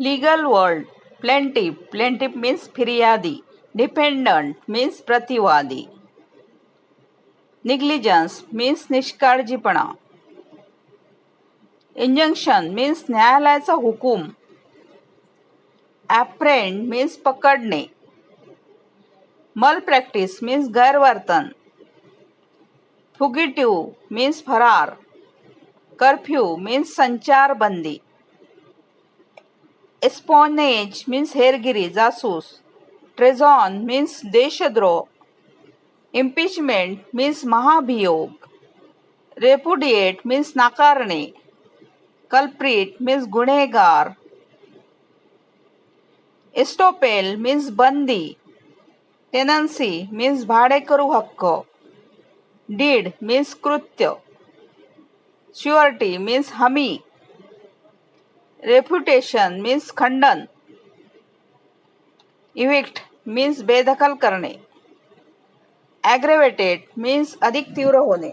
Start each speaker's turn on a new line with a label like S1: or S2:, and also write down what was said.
S1: legal word plaintiff plaintiff means फिर्यादी defendant means प्रतिवादी negligence means निष्काळजीपणा इंजंक्शन मीन्स न्यायालयाचा हुकूम ॲप्रेंड मीन्स पकडणे मल प्रॅक्टिस मीन्स गैरवर्तन फुगिटिव्ह मीन्स फरार कर्फ्यू मीन्स संचारबंदी एस्पॉनेज मीन्स हेरगिरी जासूस ट्रेजॉन मीन्स देशद्रोह इम्पिचमेंट मीन्स महाभियोग रेपुडिएट मीन्स नाकारणे कल्प्रिट मीन्स गुन्हेगार एस्टोपेल मीन्स बंदी टेनन्सी मीन्स भाडेकरू हक्क डीड मीन्स कृत्य श्युअर्टी मीन्स हमी रेप्युटेशन मीन्स खंडन इविक्ट मीन्स बेदखल करने एग्रेवेटेड मीन्स अधिक तीव्र होणे